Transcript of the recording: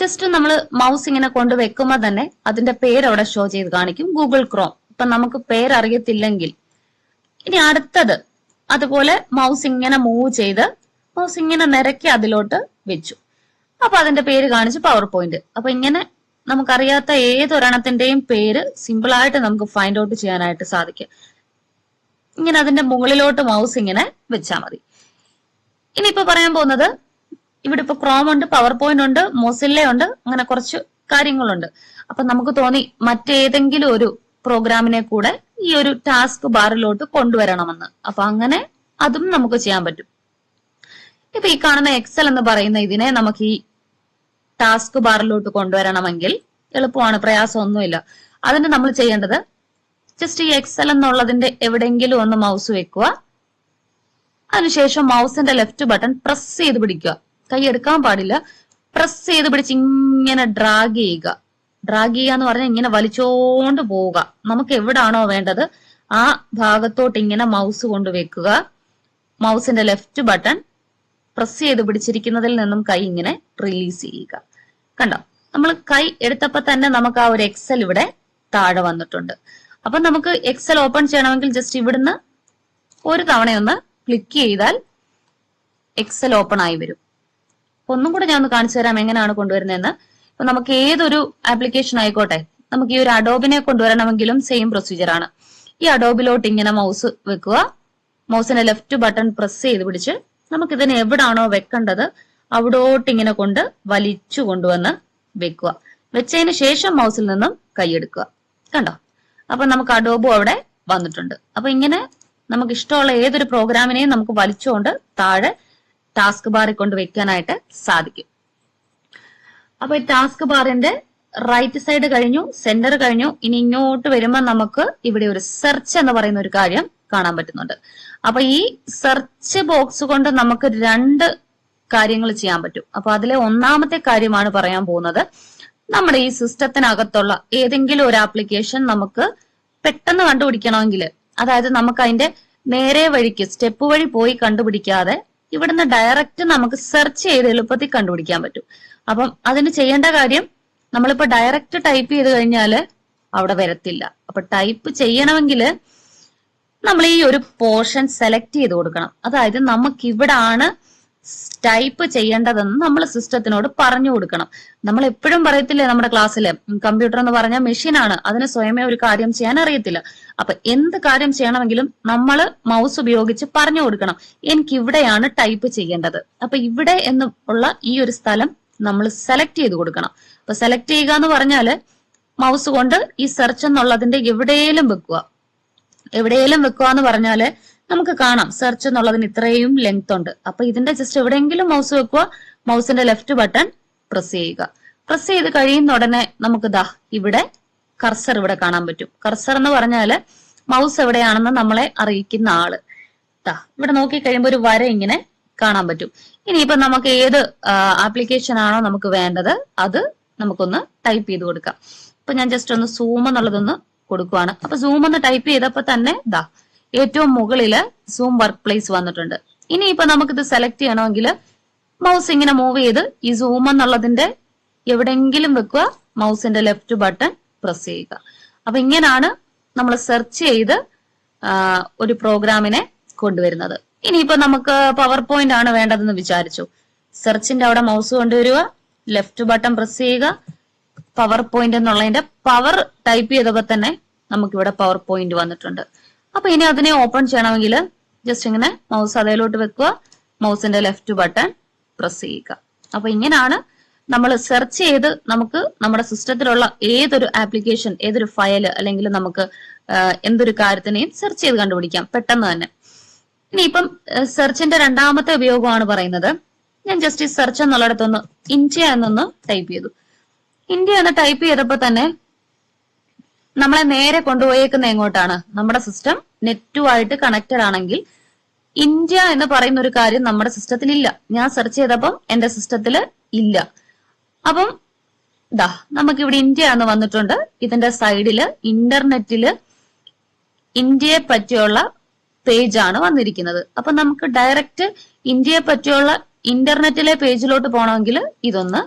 Just നമ്മൾ mouse ഇങ്ങനെ കൊണ്ട് വെക്കുമ്പോൾ തന്നെ അതിന്റെ പേര് അവിടെ ഷോ ചെയ്ത് കാണിക്കും. ഗൂഗിൾ ക്രോം ഇപ്പൊ നമുക്ക് പേര് പേരറിയത്തില്ലെങ്കിൽ. ഇനി അടുത്തത്. അതുപോലെ മൗസ് ഇങ്ങനെ മൂവ് ചെയ്ത് മൗസ് ഇങ്ങനെ നിരക്കി അതിലോട്ട് വെച്ചു. അപ്പൊ അതിന്റെ പേര് കാണിച്ചു പവർ പോയിന്റ് അപ്പൊ ഇങ്ങനെ നമുക്കറിയാത്ത ഏതൊരെണ്ണത്തിന്റെയും പേര് സിമ്പിൾ ആയിട്ട് നമുക്ക് ഫൈൻഡ് ഔട്ട് ചെയ്യാനായിട്ട് സാധിക്കും. ഇങ്ങനെ അതിന്റെ മുകളിലോട്ട് മൗസ് ഇങ്ങനെ വെച്ചാൽ മതി. ഇനിയിപ്പോ പറയാൻ പോകുന്നത് ഇവിടെ ഇപ്പൊ ക്രോം ഉണ്ട് പവർ പോയിന്റ് ഉണ്ട് മൊസില്ല ഉണ്ട് അങ്ങനെ കുറച്ച് കാര്യങ്ങളുണ്ട്. അപ്പൊ നമുക്ക് തോന്നി മറ്റേതെങ്കിലും ഒരു പ്രോഗ്രാമിനെ കൂടെ ഈ ഒരു ടാസ്ക് ബാറിലോട്ട് കൊണ്ടുവരണമെന്ന്. അപ്പൊ അങ്ങനെ അതും നമുക്ക് ചെയ്യാൻ പറ്റും. ഇപ്പൊ ഈ കാണുന്ന എക്സൽ എന്ന് പറയുന്ന ഇതിനെ നമുക്ക് ഈ ടാസ്ക് ബാറിലോട്ട് കൊണ്ടുവരണമെങ്കിൽ എളുപ്പമാണ് പ്രയാസമൊന്നുമില്ല. അതിന് നമ്മൾ ചെയ്യേണ്ടത് ജസ്റ്റ് ഈ എക്സൽ എന്നുള്ളതിന്റെ എവിടെയെങ്കിലും ഒന്ന് മൗസ് വെക്കുക. അതിനുശേഷം മൗസിന്റെ ലെഫ്റ്റ് ബട്ടൺ പ്രസ് ചെയ്ത് പിടിക്കുക. കൈ എടുക്കാൻ പാടില്ല. പ്രസ് ചെയ്ത് പിടിച്ച് ഇങ്ങനെ ഡ്രാഗ് ചെയ്യുക. ഡ്രാഗ് ചെയ്യുക എന്ന് പറഞ്ഞാൽ ഇങ്ങനെ വലിച്ചോണ്ട് പോവുക. നമുക്ക് എവിടാണോ വേണ്ടത് ആ ഭാഗത്തോട്ട് ഇങ്ങനെ മൗസ് കൊണ്ട് വെക്കുക. മൗസിന്റെ ലെഫ്റ്റ് ബട്ടൺ പ്രസ് ചെയ്ത് പിടിച്ചിരിക്കുന്നതിൽ നിന്നും കൈ ഇങ്ങനെ റിലീസ് ചെയ്യുക. കണ്ടോ? നമ്മൾ കൈ എടുത്തപ്പോ തന്നെ നമുക്ക് ആ ഒരു എക്സൽ ഇവിടെ താഴെ വന്നിട്ടുണ്ട്. അപ്പൊ നമുക്ക് എക്സൽ ഓപ്പൺ ചെയ്യണമെങ്കിൽ ജസ്റ്റ് ഇവിടുന്ന് ഒരു തവണയൊന്ന് ക്ലിക്ക് ചെയ്താൽ എക്സൽ ഓപ്പൺ ആയി വരും. അപ്പൊ ഒന്നും കൂടെ ഞാൻ ഒന്ന് കാണിച്ചു തരാം എങ്ങനെയാണ് കൊണ്ടുവരുന്നതെന്ന്. അപ്പൊ നമുക്ക് ഏതൊരു ആപ്ലിക്കേഷൻ ആയിക്കോട്ടെ നമുക്ക് ഈ ഒരു അഡോബിനെ കൊണ്ടുവരണമെങ്കിലും സെയിം പ്രൊസീജിയർ ആണ്. ഈ അഡോബിലോട്ട് ഇങ്ങനെ മൗസ് വെക്കുക. മൗസിന്റെ ലെഫ്റ്റ് ബട്ടൺ പ്രസ് ചെയ്ത് പിടിച്ച് നമുക്ക് ഇതിന് എവിടാണോ വെക്കേണ്ടത് അവിടോട്ട് ഇങ്ങനെ കൊണ്ട് വലിച്ചു കൊണ്ടുവന്ന് വെക്കുക. വെച്ചതിന് ശേഷം മൗസിൽ നിന്നും കൈയെടുക്കുക കണ്ടോ? അപ്പൊ നമുക്ക് അഡോബും അവിടെ വന്നിട്ടുണ്ട്. അപ്പൊ ഇങ്ങനെ നമുക്ക് ഇഷ്ടമുള്ള ഏതൊരു പ്രോഗ്രാമിനെയും നമുക്ക് വലിച്ചുകൊണ്ട് താഴെ ടാസ്ക് ബാറിൽ കൊണ്ട് വെക്കാനായിട്ട് സാധിക്കും. അപ്പൊ ഈ ടാസ്ക് ബാറിന്റെ റൈറ്റ് സൈഡ് കഴിഞ്ഞു സെന്റർ കഴിഞ്ഞു ഇനി ഇങ്ങോട്ട് വരുമ്പോൾ നമുക്ക് ഇവിടെ ഒരു സെർച്ച് എന്ന് പറയുന്ന ഒരു കാര്യം കാണാൻ പറ്റുന്നുണ്ട്. അപ്പൊ ഈ സെർച്ച് ബോക്സ് കൊണ്ട് നമുക്ക് രണ്ട് കാര്യങ്ങൾ ചെയ്യാൻ പറ്റും. അപ്പൊ അതിലെ ഒന്നാമത്തെ കാര്യമാണ് പറയാൻ പോകുന്നത്. നമ്മുടെ ഈ സിസ്റ്റത്തിനകത്തുള്ള ഏതെങ്കിലും ഒരു ആപ്ലിക്കേഷൻ നമുക്ക് പെട്ടെന്ന് കണ്ടുപിടിക്കണമെങ്കിൽ അതായത് നമുക്ക് അതിന്റെ നേരെ വഴിക്ക് സ്റ്റെപ്പ് വഴി പോയി കണ്ടുപിടിക്കാതെ ഇവിടുന്ന് ഡയറക്റ്റ് നമുക്ക് സെർച്ച് ചെയ്ത് എളുപ്പത്തിൽ കണ്ടുപിടിക്കാൻ പറ്റും. അപ്പം അതിന് ചെയ്യേണ്ട കാര്യം നമ്മളിപ്പോ ഡയറക്റ്റ് ടൈപ്പ് ചെയ്ത് കഴിഞ്ഞാൽ അവിടെ വരത്തില്ല. അപ്പൊ ടൈപ്പ് ചെയ്യണമെങ്കിൽ നമ്മൾ ഈ ഒരു പോർഷൻ സെലക്ട് ചെയ്ത് കൊടുക്കണം. അതായത് നമുക്ക് ഇവിടാണ് ടൈപ്പ് ചെയ്യേണ്ടതെന്ന് നമ്മൾ സിസ്റ്റത്തിനോട് പറഞ്ഞു കൊടുക്കണം. നമ്മൾ എപ്പോഴും പറയത്തില്ലേ നമ്മുടെ ക്ലാസ്സിൽ കമ്പ്യൂട്ടർ എന്ന് പറഞ്ഞ മെഷീനാണ് അതിന് സ്വയമേ ഒരു കാര്യം ചെയ്യാൻ അറിയത്തില്ല. അപ്പൊ എന്ത് കാര്യം ചെയ്യണമെങ്കിലും നമ്മൾ മൗസ് ഉപയോഗിച്ച് പറഞ്ഞു കൊടുക്കണം. എനിക്ക് ഇവിടെയാണ് ടൈപ്പ് ചെയ്യേണ്ടത്. അപ്പൊ ഇവിടെ എന്ന് ഉള്ള ഈ ഒരു സ്ഥലം നമ്മൾ സെലക്ട് ചെയ്ത് കൊടുക്കണം. അപ്പൊ സെലക്ട് ചെയ്യുക എന്ന് പറഞ്ഞാൽ മൗസ് കൊണ്ട് ഈ സെർച്ച് എന്നുള്ളതിന്റെ എവിടെയെങ്കിലും വെക്കുക. എവിടെയെങ്കിലും വെക്കുക എന്ന് പറഞ്ഞാൽ നമുക്ക് കാണാം. സെർച്ച് എന്നുള്ളതിന് ഇത്രയും ലെങ്ത് ഉണ്ട്. അപ്പൊ ഇതിന്റെ ജസ്റ്റ് എവിടെയെങ്കിലും മൗസ് വെക്കുക. മൗസിന്റെ ലെഫ്റ്റ് ബട്ടൺ പ്രസ് ചെയ്യുക. പ്രസ് ചെയ്ത് കഴിയുന്ന ഉടനെ നമുക്ക് ദാ ഇവിടെ കർസർ ഇവിടെ കാണാൻ പറ്റും. കർസർ എന്ന് പറഞ്ഞാൽ മൗസ് എവിടെയാണെന്ന് നമ്മളെ അറിയിക്കുന്ന ആൾ. ദാ ഇവിടെ നോക്കി കഴിയുമ്പോൾ ഒരു വര ഇങ്ങനെ കാണാൻ പറ്റും. ഇനിയിപ്പോ നമുക്ക് ഏത് ആപ്ലിക്കേഷൻ ആണോ നമുക്ക് വേണ്ടത് അത് നമുക്കൊന്ന് ടൈപ്പ് ചെയ്ത് കൊടുക്കാം. ഇപ്പൊ ഞാൻ ജസ്റ്റ് ഒന്ന് സൂം എന്നുള്ളതൊന്ന് കൊടുക്കുവാണ്. അപ്പൊ സൂം ഒന്ന് ടൈപ്പ് ചെയ്തപ്പോ തന്നെ ദാ ഏറ്റവും മുകളിൽ സൂം വർക്ക് പ്ലേസ് വന്നിട്ടുണ്ട്. ഇനി ഇപ്പൊ നമുക്കിത് സെലക്ട് ചെയ്യണമെങ്കിൽ മൗസ് ഇങ്ങനെ മൂവ് ചെയ്ത് ഈ സൂം എന്നുള്ളതിന്റെ എവിടെയെങ്കിലും വെക്കുക. മൗസിന്റെ ലെഫ്റ്റ് ബട്ടൺ പ്രസ് ചെയ്യുക. അപ്പൊ ഇങ്ങനെയാണ് നമ്മൾ സെർച്ച് ചെയ്ത് ഒരു പ്രോഗ്രാമിനെ കൊണ്ടുവരുന്നത്. ഇനിയിപ്പോ നമുക്ക് പവർ പോയിന്റ് ആണ് വേണ്ടതെന്ന് വിചാരിച്ചു. സെർച്ചിന്റെ അവിടെ മൗസ് കൊണ്ടുവരിക ലെഫ്റ്റ് ബട്ടൺ പ്രസ് ചെയ്യുക. പവർ പോയിന്റ് എന്നുള്ളതിന്റെ പവർ ടൈപ്പ് ചെയ്തപ്പോ തന്നെ നമുക്കിവിടെ പവർ പോയിന്റ് വന്നിട്ടുണ്ട്. അപ്പൊ ഇനി അതിനെ ഓപ്പൺ ചെയ്യണമെങ്കിൽ ജസ്റ്റ് ഇങ്ങനെ മൗസ് അതേലോട്ട് വെക്കുക. മൗസിന്റെ ലെഫ്റ്റ് ബട്ടൺ പ്രസ് ചെയ്യുക. അപ്പൊ ഇങ്ങനെയാണ് നമ്മൾ സെർച്ച് ചെയ്ത് നമുക്ക് നമ്മുടെ സിസ്റ്റത്തിലുള്ള ഏതൊരു ആപ്ലിക്കേഷൻ ഏതൊരു ഫയൽ അല്ലെങ്കിൽ നമുക്ക് എന്തൊരു കാര്യത്തിനെയും സെർച്ച് ചെയ്ത് കണ്ടുപിടിക്കാം. പെട്ടെന്ന് തന്നെ. ഇനി ഇനിയിപ്പം സെർച്ചിന്റെ രണ്ടാമത്തെ ഉപയോഗമാണ് പറയുന്നത്. ഞാൻ ജസ്റ്റ് ഈ സെർച്ച് എന്നുള്ളിടത്തൊന്ന് ഇന്ത്യ എന്നൊന്ന് ടൈപ്പ് ചെയ്തു. ഇന്ത്യ എന്ന് ടൈപ്പ് ചെയ്തപ്പോൾ തന്നെ നമ്മളെ നേരെ കൊണ്ടുപോയേക്കുന്ന എങ്ങോട്ടാണ്? നമ്മുടെ സിസ്റ്റം നെറ്റുമായിട്ട് കണക്റ്റഡ് ആണെങ്കിൽ ഇന്ത്യ എന്ന് പറയുന്ന ഒരു കാര്യം നമ്മുടെ സിസ്റ്റത്തിൽ ഇല്ല ഞാൻ സെർച്ച് ചെയ്തപ്പം എന്റെ സിസ്റ്റത്തിൽ ഇല്ല. അപ്പം ദാ നമുക്ക് ഇവിടെ ഇന്ത്യ എന്ന് വന്നിട്ടുണ്ട് ഇതിന്റെ സൈഡിൽ ഇന്റർനെറ്റിൽ ഇന്ത്യയെ പറ്റിയുള്ള പേജ് ആണ് വന്നിരിക്കുന്നത്. അപ്പൊ നമുക്ക് ഡയറക്റ്റ് ഇന്ത്യയെ പറ്റിയുള്ള ഇന്റർനെറ്റിലെ പേജിലോട്ട് പോകണമെങ്കിൽ ഇതൊന്ന്